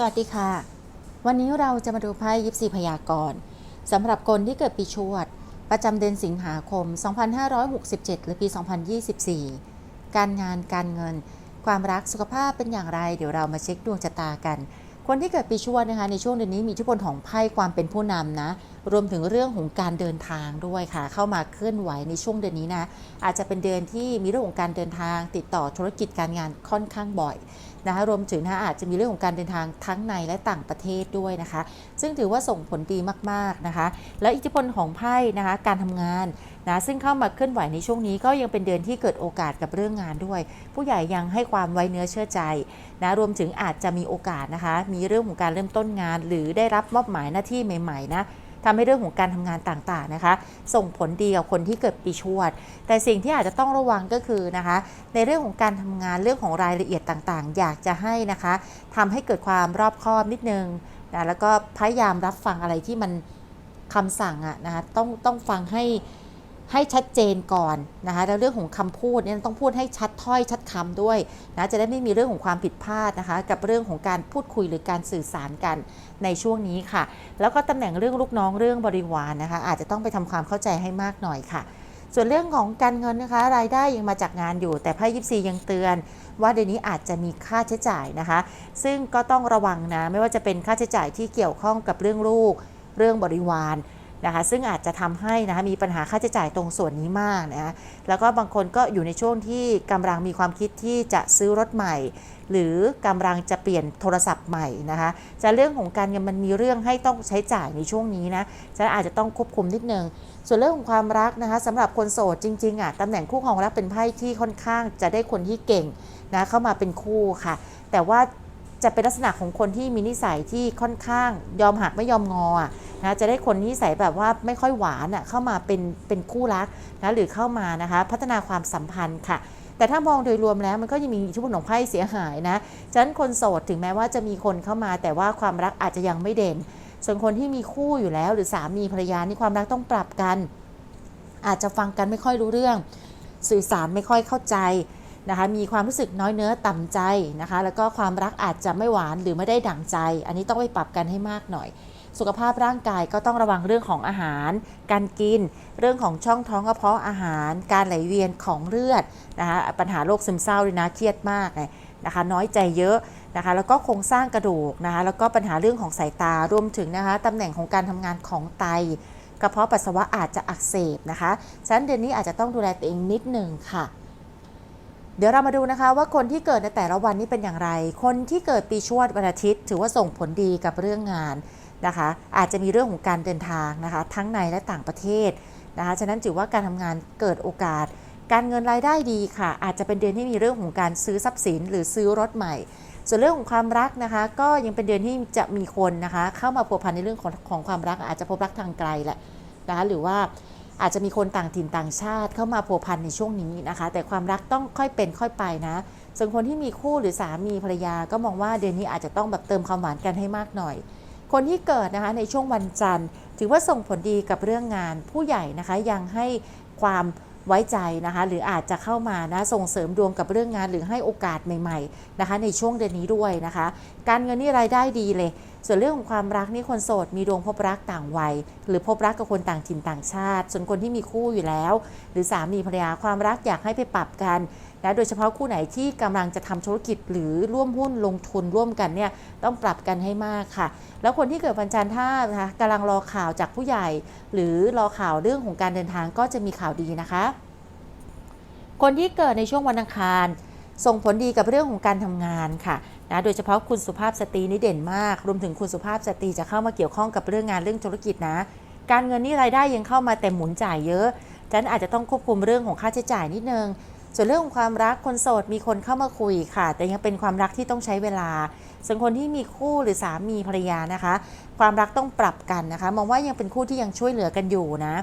สวัสดีค่ะ วันนี้เราจะมาดูไพ่ยิปซีพยากรณ์สำหรับคนที่เกิดปีชวด ประจำเดือนสิงหาคม 2567 หรือปี 2024 การงานการเงิน ความรักสุขภาพเป็นอย่างไร เดี๋ยวเรามาเช็คดวงชะตากัน คนที่เกิดปีชวดนะคะในช่วงเดือนนี้มีอิทธิพลของไพ่ความเป็นผู้นำนะรวมถึงเรื่องของการเดินทางด้วยค่ะ เข้ามาเคลื่อนไหวในช่วงเดือนนี้นะ อาจจะเป็นเดือนที่มีเรื่องของการเดินทาง ติดต่อธุรกิจการงานค่อนข้างบ่อยนะคะรวมถึงนะอาจจะมีเรื่องของการเดินทางทั้งในและต่างประเทศด้วยนะคะ ซึ่งถือว่าส่งผลดีมากๆนะคะ และอิทธิพลของไพ่นะคะการทำงานนะซึ่งเข้ามาเคลื่อนไหวในช่วงนี้ก็ยังเป็นเดือนที่เกิดโอกาสกับเรื่องงานด้วย ผู้ใหญ่ยังให้ความไว้เนื้อเชื่อใจนะรวมถึงอาจจะมีโอกาสนะคะ มีเรื่องของการเริ่มต้นงาน หรือได้รับมอบหมายหน้าที่ใหม่ๆนะ ทำให้เรื่องของการทำงานต่างๆนะคะ ส่งผลดีกับคนที่เกิดปีชวด แต่สิ่งที่อาจจะต้องระวังก็คือนะคะ ในเรื่องของการทำงานเรื่องของรายละเอียดต่างๆ อยากจะให้นะคะทำให้เกิดความรอบคอบนิดนึงนะแล้วก็พยายามรับฟังอะไรที่มันคำสั่งอะนะคะต้องต้องฟังให้ ให้ชัดเจนก่อนนะคะแล้วเรื่องของคำพูดเนี่ยต้องพูดให้ชัดถ้อยชัดคำด้วยนะจะได้ไม่มีเรื่องของความผิดพลาดนะคะ กับเรื่องของการพูดคุยหรือการสื่อสารกันในช่วงนี้ค่ะ แล้วก็ตำแหน่งเรื่องลูกน้องเรื่องบริวารนะคะ อาจจะต้องไปทำความเข้าใจให้มากหน่อยค่ะ ส่วนเรื่องของการเงินนะคะ รายได้ยังมาจากงานอยู่ แต่ไพ่ยิปซียังเตือน ว่าเดือนนี้อาจจะมีค่าใช้จ่ายนะคะ ซึ่งก็ต้องระวังนะไม่ว่าจะเป็นค่าใช้จ่ายที่เกี่ยวข้องกับเรื่องลูก เรื่องบริวาร นะคะซึ่งอาจจะทำให้นะคะมีปัญหาค่าใช้จ่ายตรงส่วนนี้มากนะแล้วก็บางคนก็อยู่ในช่วงที่กำลังมีความคิดที่จะซื้อรถใหม่ หรือกำลังจะเปลี่ยนโทรศัพท์ใหม่นะคะจะเรื่องของการเงินมันมีเรื่องให้ต้องใช้จ่ายในช่วงนี้นะจะอาจจะต้องควบคุมนิดนึงส่วนเรื่องของความรักนะคะสำหรับคนโสดจริงๆอะตำแหน่งคู่ครองรักเป็นไพ่ที่ค่อนข้างจะได้คนที่เก่งนะเข้ามาเป็นคู่ค่ะ แต่ว่า จะเป็นลักษณะของคนที่มีนิสัยที่ค่อนข้างยอมหักไม่ยอมงออะนะจะได้คนนิสัยแบบว่าไม่ค่อยหวานอะเข้ามาเป็นเป็นคู่รักนะหรือเข้ามานะคะพัฒนาความสัมพันธ์ค่ะ แต่ถ้ามองโดยรวมแล้วมันก็ยังมีอิทธิพลของไพ่เสียหายนะฉะนั้นคนโสดถึงแม้ว่าจะมีคนเข้ามา แต่ว่าความรักอาจจะยังไม่เด่น ส่วนคนที่มีคู่อยู่แล้ว หรือสามีภรรยานี่ความรักต้องปรับกัน อาจจะฟังกันไม่ค่อยรู้เรื่อง สื่อสารไม่ค่อยเข้าใจ นะคะมีความรู้สึกน้อยเนื้อต่ำใจนะคะ แล้วก็ความรักอาจจะไม่หวานหรือไม่ได้ดั่งใจ อันนี้ต้องไปปรับกันให้มากหน่อย สุขภาพร่างกายก็ต้องระวังเรื่องของอาหาร การกิน เรื่องของช่องท้องกระเพาะอาหาร การไหลเวียนของเลือดนะคะปัญหาโรคซึมเศร้าด้วยนะเครียดมากนะคะน้อยใจเยอะนะคะแล้วก็โครงสร้างกระดูกนะคะแล้วก็ปัญหาเรื่องของสายตารวมถึงนะคะตำแหน่งของการทำงานของไตกระเพาะปัสสาวะอาจจะอักเสบนะคะฉะนั้นเดือนนี้อาจจะต้องดูแลตัวเองนิดหนึ่งค่ะ เดี๋ยวเรามาดูนะคะว่าคนที่เกิดในแต่ละวันนี้เป็นอย่างไร คนที่เกิดปีชวดวันอาทิตย์ ถือว่าส่งผลดีกับเรื่องงานนะคะ อาจจะมีเรื่องของการเดินทางนะคะ ทั้งในและต่างประเทศนะคะ ฉะนั้นถือว่าการทำงานเกิดโอกาส การเงินรายได้ดีค่ะ อาจจะเป็นเดือนที่มีเรื่องของการซื้อทรัพย์สิน หรือซื้อรถใหม่ ส่วนเรื่องของความรักนะคะ ก็ยังเป็นเดือนที่จะมีคนนะคะ เข้ามาพัวพันในเรื่องของของความรัก อาจจะพบรักทางไกลแหละนะคะหรือว่า อาจจะมีคนต่างถิ่นต่างชาติเข้ามาพัวพันในช่วงนี้นะคะ แต่ความรักต้องค่อยเป็นค่อยไปนะส่วนคนที่มีคู่หรือสามีภรรยาก็มองว่าเดือนนี้อาจจะต้องแบบเติมความหวานกันให้มากหน่อย คนที่เกิดนะคะในช่วงวันจันทร์ ถือว่าส่งผลดีกับเรื่องงานผู้ใหญ่นะคะยังให้ความไว้ใจนะคะหรืออาจจะเข้ามานะส่งเสริมดวงกับเรื่องงานหรือให้โอกาสใหม่ ๆนะคะ ในช่วงเดือนนี้ด้วยนะคะ การเงินนี่รายได้ดีเลยส่วนเรื่องของความรักนี่คนโสดมีดวงพบรักต่างวัย หรือพบรักกับคนต่างถิ่นต่างชาติ ส่วนคนที่มีคู่อยู่แล้ว หรือสามีภรรยาความรักอยากให้ไปปรับกันนะโดยเฉพาะคู่ไหนที่กำลังจะทำธุรกิจหรือร่วมหุ้นลงทุนร่วมกันเนี่ยต้องปรับกันให้มากค่ะ แล้วคนที่เกิดวันจันทร์ถ้านะคะกำลังรอข่าวจากผู้ใหญ่ หรือรอข่าวเรื่องของการเดินทางก็จะมีข่าวดีนะคะ คนที่เกิดในช่วงวันอังคาร ส่งผลดีกับเรื่องของการทำงานค่ะนะโดยเฉพาะคุณสุภาพสตรีนี่เด่นมาก รวมถึงคุณสุภาพสตรีจะเข้ามาเกี่ยวข้องกับเรื่องงานเรื่องธุรกิจนะ การเงินนี่รายได้ยังเข้ามาแต่หมุนจ่ายเยอะฉะนั้นอาจจะต้องควบคุมเรื่องของค่าใช้จ่ายนิดนึง ส่วนเรื่องของความรักคนโสดมีคนเข้ามาคุยค่ะ แต่ยังเป็นความรักที่ต้องใช้เวลา ส่วนคนที่มีคู่หรือสามีภรรยานะคะ ความรักต้องปรับกันนะคะ มองว่ายังเป็นคู่ที่ยังช่วยเหลือกันอยู่นะ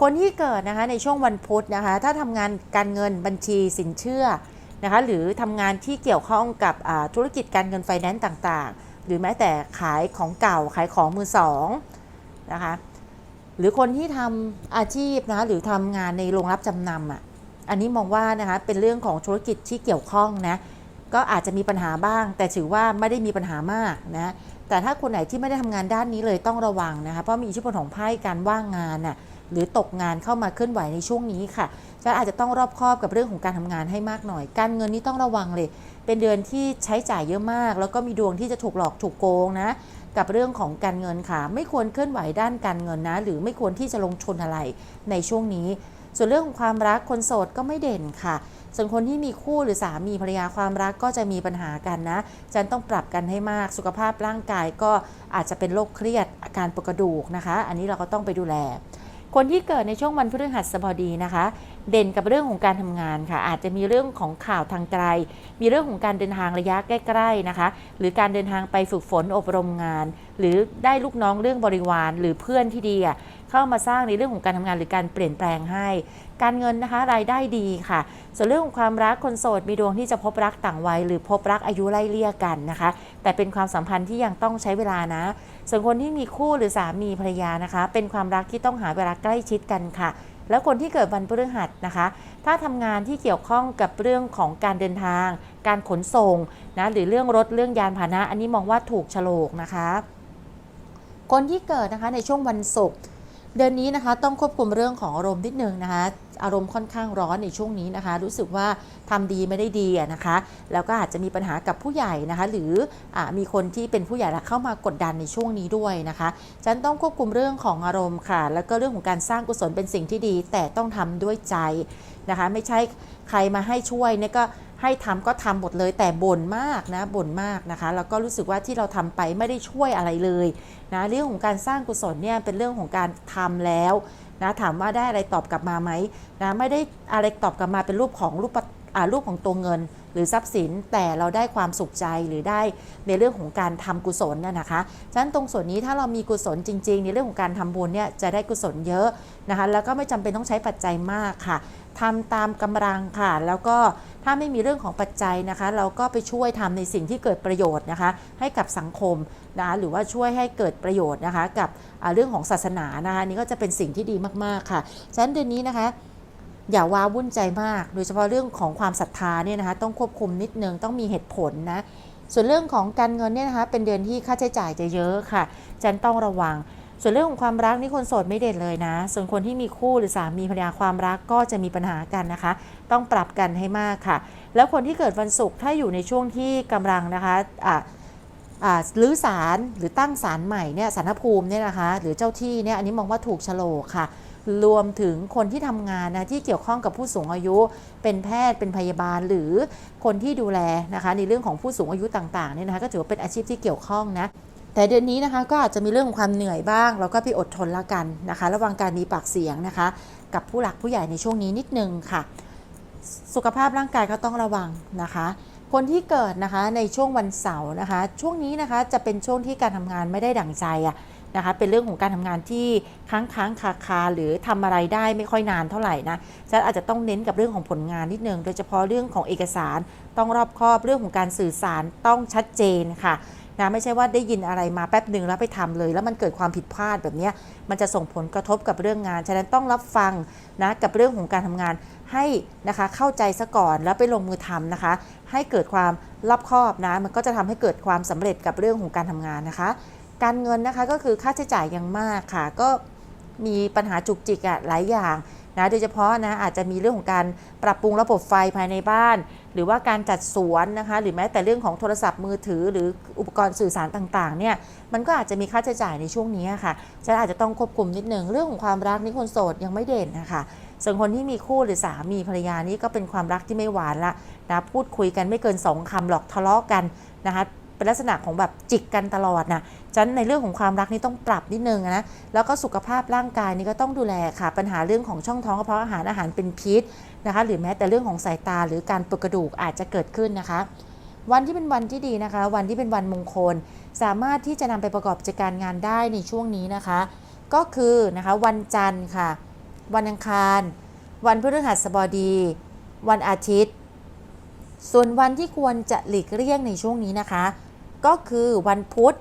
คนที่เกิดนะคะในช่วงวันพุธนะคะ ถ้าทำงานการเงินบัญชีสินเชื่อ นะคะหรือทำงานที่เกี่ยวข้องกับธุรกิจการเงินไฟแนนซ์ต่างๆ หรือแม้แต่ขายของเก่าขายของมือสองนะคะหรือคนที่ทำอาชีพนะคะหรือทำงานในโรงรับจำนำอะอันนี้มองว่านะคะเป็นเรื่องของธุรกิจที่เกี่ยวข้องนะก็อาจจะมีปัญหาบ้าง แต่ถือว่าไม่ได้มีปัญหามากนะแต่ถ้าคนไหนที่ไม่ได้ทำงานด้านนี้เลยต้องระวังนะคะเพราะมีอิทธิพลของไพ่การว่างงานน่ะ หรือตกงานเข้ามาเคลื่อนไหวในช่วงนี้ค่ะจะอาจจะต้องรอบคอบกับเรื่องของการทำงานให้มากหน่อย การเงินนี่ต้องระวังเลย เป็นเดือนที่ใช้จ่ายเยอะมาก แล้วก็มีดวงที่จะถูกหลอกถูกโกงนะ กับเรื่องของการเงินค่ะ ไม่ควรเคลื่อนไหวด้านการเงินนะ หรือไม่ควรที่จะลงทุนอะไรในช่วงนี้ ส่วนเรื่องของความรักคนโสดก็ไม่เด่นค่ะ ส่วนคนที่มีคู่หรือสามีภรรยาความรักก็จะมีปัญหากันนะจันต้องปรับกันให้มาก สุขภาพร่างกายก็อาจจะเป็นโรคเครียดอาการปวดกระดูกนะคะ อันนี้เราก็ต้องไปดูแล คนที่เกิดในช่วงวันพฤหัสบดีนะคะ เด่นกับเรื่องของการทำงานค่ะ อาจจะมีเรื่องของข่าวทางไกล มีเรื่องของการเดินทางระยะใกล้ๆนะคะ หรือการเดินทางไปฝึกฝนอบรมงาน หรือได้ลูกน้องเรื่องบริวาร หรือเพื่อนที่ดีเข้ามาสร้างในเรื่องของการทำงานหรือการเปลี่ยนแปลงให้ การเงินนะคะรายได้ดีค่ะ ส่วนเรื่องของความรักคนโสดมีดวงที่จะพบรักต่างวัย หรือพบรักอายุไล่เลี่ยกันนะคะ แต่เป็นความสัมพันธ์ที่ยังต้องใช้เวลานะ ส่วนคนที่มีคู่หรือสามีภรรยานะคะ เป็นความรักที่ต้องหาเวลาใกล้ชิดกันค่ะแล้วคนที่เกิดวันพฤหัสนะคะ ถ้าทำงานที่เกี่ยวข้องกับเรื่องของการเดินทาง การขนส่งนะหรือเรื่องรถเรื่องยานพาหนะ อันนี้มองว่าถูกโฉลกนะคะ คนที่เกิดนะคะในช่วงวันศุกร์ เดือนนี้นะคะต้องควบคุมเรื่องของอารมณ์นิดนึงนะคะอารมณ์ค่อนข้างร้อนในช่วงนี้นะคะ รู้สึกว่าทำดีไม่ได้ดีนะคะ แล้วก็อาจจะมีปัญหากับผู้ใหญ่นะคะ หรืออมีคนที่เป็นผู้ใหญ่แล้วเข้ามากดดันในช่วงนี้ด้วยนะคะฉันต้องควบคุมเรื่องของอารมณ์ค่ะ แล้วก็เรื่องของการสร้างกุศลเป็นสิ่งที่ดี แต่ต้องทำด้วยใจนะคะ ไม่ใช่ใครมาให้ช่วยเนี่ยก็ ให้ทำก็ทำหมดเลยแต่บ่นมากนะบ่นมากนะคะ แล้วก็รู้สึกว่าที่เราทำไปไม่ได้ช่วยอะไรเลยนะเรื่องของการสร้างกุศลเนี่ยเป็นเรื่องของการทำแล้วนะถามว่าได้อะไรตอบกลับมาไหมนะไม่ได้อะไรตอบกลับมาเป็นรูปของรูปปะอ่ารูปของตัวเงิน หรือทรัพย์สินแต่เราได้ความสุขใจหรือได้ในเรื่องของการทำกุศลน่ะนะคะฉะนั้นตรงส่วนนี้ถ้าเรามีกุศลจริง ๆ ในเรื่องของการทำบุญเนี่ยจะได้กุศลเยอะนะคะแล้วก็ไม่จำเป็นต้องใช้ปัจจัยมากค่ะ ทำตามกำลังค่ะ แล้วก็ถ้าไม่มีเรื่องของปัจจัยนะคะ เราก็ไปช่วยทำในสิ่งที่เกิดประโยชน์นะคะ ให้กับสังคมนะหรือว่าช่วยให้เกิดประโยชน์นะคะ กับเรื่องของศาสนานะคะนี่ก็จะเป็นสิ่งที่ดีมากๆค่ะฉะนั้นเดือนนี้นะคะอย่าว้าวุ่นใจมาก โดยเฉพาะเรื่องของความศรัทธาเนี่ยนะคะ ต้องควบคุมนิดนึง ต้องมีเหตุผลนะ ส่วนเรื่องของการเงินเนี่ยนะคะ เป็นเดือนที่ค่าใช้จ่ายจะเยอะค่ะจันต้องระวัง ส่วนเรื่องของความรักนี่คนโสดไม่เด่นเลยนะ ส่วนคนที่มีคู่หรือสามีภรรยาความรักก็จะมีปัญหากันนะคะ ต้องปรับกันให้มากค่ะ แล้วคนที่เกิดวันศุกร์ถ้าอยู่ในช่วงที่กำลังนะคะอ่าอ่ารื้อศาลหรือตั้งศาลใหม่เนี่ยสารภูมิเนี่ยนะคะ หรือเจ้าที่เนี่ยอันนี้มองว่าถูกโฉลกค่ะ รวมถึงคนที่ทำงานนะที่เกี่ยวข้องกับผู้สูงอายุ เป็นแพทย์เป็นพยาบาลหรือคนที่ดูแลนะคะ ในเรื่องของผู้สูงอายุต่างๆเนี่ยนะคะก็ถือว่าเป็นอาชีพที่เกี่ยวข้องนะ แต่เดือนนี้นะคะก็อาจจะมีเรื่องของความเหนื่อยบ้าง แล้วก็พี่อดทนละกันนะคะ ระวังการมีปากเสียงนะคะ กับผู้หลักผู้ใหญ่ในช่วงนี้นิดนึงค่ะ สุขภาพร่างกายก็ต้องระวังนะคะ คนที่เกิดนะคะในช่วงวันเสาร์นะคะ ช่วงนี้นะคะจะเป็นช่วงที่การทำงานไม่ได้ดั่งใจอะ นะคะเป็นเรื่องของการทำงานที่ค้างค้างคาคาหรือทำอะไรได้ไม่ค่อยนานเท่าไหร่นะฉันอาจจะต้องเน้นกับเรื่องของผลงานนิดนึงโดยเฉพาะเรื่องของเอกสาร ต้องรอบคอบเรื่องของการสื่อสารต้องชัดเจนค่ะนะไม่ใช่ว่าได้ยินอะไรมาแป๊บหนึ่งแล้วไปทำเลย แล้วมันเกิดความผิดพลาดแบบนี้มันจะส่งผลกระทบกับเรื่องงาน ฉะนั้นต้องรับฟังนะกับเรื่องของการทำงานให้นะคะเข้าใจซะก่อนแล้วไปลงมือทำนะคะ ให้เกิดความรอบคอบนะมันก็จะทำให้เกิดความสำเร็จกับเรื่องของการทำงานนะคะ การเงินนะคะก็คือค่าใช้จ่ายยังมากค่ะ ก็มีปัญหาจุกจิกอะหลายอย่างนะโดยเฉพาะนะอาจจะมีเรื่องของการปรับปรุงระบบไฟภายในบ้าน หรือว่าการจัดสวนนะคะ หรือแม้แต่เรื่องของโทรศัพท์มือถือ หรืออุปกรณ์สื่อสารต่างๆเนี่ยมันก็อาจจะมีค่าใช้จ่ายในช่วงนี้ค่ะฉันอาจจะต้องควบคุมนิดนึงเรื่องของความรักนี่คนโสดยังไม่เด่นนะคะส่วนคนที่มีคู่หรือสามีภรรยานี่ก็เป็นความรักที่ไม่หวานละนะพูดคุยกันไม่เกินสองคำหรอกทะเลาะกันนะคะ เป็นลักษณะของแบบจิกกันตลอดนะฉะนั้นในเรื่องของความรักนี่ต้องปรับนิดนึงนะแล้วก็สุขภาพร่างกายนี่ก็ต้องดูแลค่ะ ปัญหาเรื่องของช่องท้องกระเพาะอาหารอาหารเป็นพิษนะคะหรือแม้แต่เรื่องของสายตาหรือการปวดกระดูกอาจจะเกิดขึ้นนะคะ วันที่เป็นวันที่ดีนะคะ วันที่เป็นวันมงคล สามารถที่จะนำไปประกอบกิจการงานได้ในช่วงนี้นะคะ ก็คือนะคะวันจันทร์ค่ะ วันอังคาร วันพฤหัสบดี วันอาทิตย์ ส่วนวันที่ควรจะหลีกเลี่ยงในช่วงนี้นะคะ ก็คือวันพุธ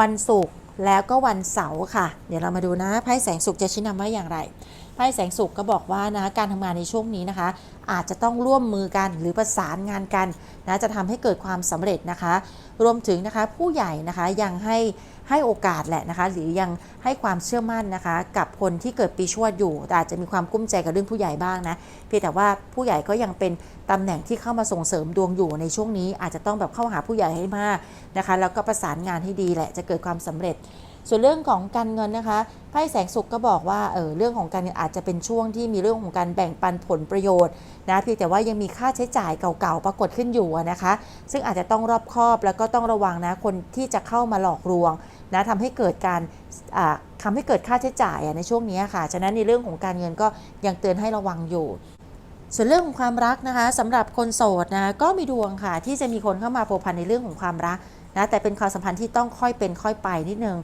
วันศุกร์แล้วก็วันเสาร์ค่ะ เดี๋ยวเรามาดูนะไพ่แสงสุขจะชี้นำว่าอย่างไรไพ่แสงสุกก็บอกว่านะการทำงานในช่วงนี้นะคะ อาจจะต้องร่วมมือกันหรือประสานงานกันนะจะทำให้เกิดความสำเร็จนะคะ รวมถึงนะคะผู้ใหญ่นะคะยังให้ให้โอกาสแหละนะคะหรือยังให้ความเชื่อมั่นนะคะ กับคนที่เกิดปีชวดอยู่ แต่อาจจะมีความกุ้มใจกับเรื่องผู้ใหญ่บ้างนะเพียงแต่ว่าผู้ใหญ่ก็ยังเป็นตำแหน่งที่เข้ามาส่งเสริมดวงอยู่ในช่วงนี้ อาจจะต้องแบบเข้าหาผู้ใหญ่ให้มากนะคะ แล้วก็ประสานงานให้ดีแหละจะเกิดความสำเร็จ ส่วนเรื่องของการเงินนะคะไพ่แสงสุขก็บอกว่าเออเรื่องของการเงินอาจจะเป็นช่วงที่มีเรื่องของการแบ่งปันผลประโยชน์นะเพียงแต่ว่ายังมีค่าใช้จ่ายเก่าๆปรากฏขึ้นอยู่นะคะ ซึ่งอาจจะต้องรอบคอบแล้วก็ต้องระวังนะคนที่จะเข้ามาหลอกลวงนะทำให้เกิดการทำให้เกิดค่าใช้จ่ายในช่วงนี้ค่ะ ฉะนั้นในเรื่องของการเงินก็ยังเตือนให้ระวังอยู่ส่วนเรื่องของความรักนะคะสำหรับคนโสดนะก็มีดวงค่ะ ที่จะมีคนเข้ามาพัวพันในเรื่องของความรักนะแต่เป็นความสัมพันธ์ที่ต้องค่อยเป็นค่อยไปนิดนึง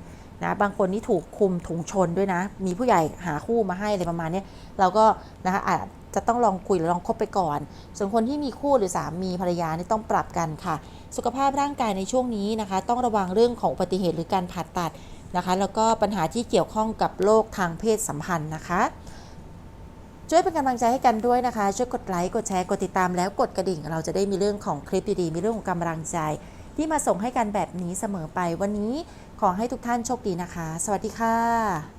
นะบางคนนี่ถูกคุมถุงชนด้วยนะ มีผู้ใหญ่หาคู่มาให้อะไรประมาณนี้เราก็นะคะอาจจะต้องลองคุยหรือลองคบไปก่อน ส่วนคนที่มีคู่หรือสามีภรรยานี่ต้องปรับกันค่ะ สุขภาพร่างกายในช่วงนี้นะคะ ต้องระวังเรื่องของอุบัติเหตุหรือการผ่าตัดนะคะ แล้วก็ปัญหาที่เกี่ยวข้องกับโรคทางเพศสัมพันธ์นะคะ ช่วยเป็นกำลังใจให้กันด้วยนะคะ ช่วยกดไลค์กดแชร์กดติดตามแล้วกดกระดิ่ง เราจะได้มีเรื่องของคลิปดีๆมีเรื่องของกำลังใจ ที่มาส่งให้กันแบบนี้เสมอไปวันนี้ ขอให้ทุกท่านโชคดีนะคะ สวัสดีค่ะ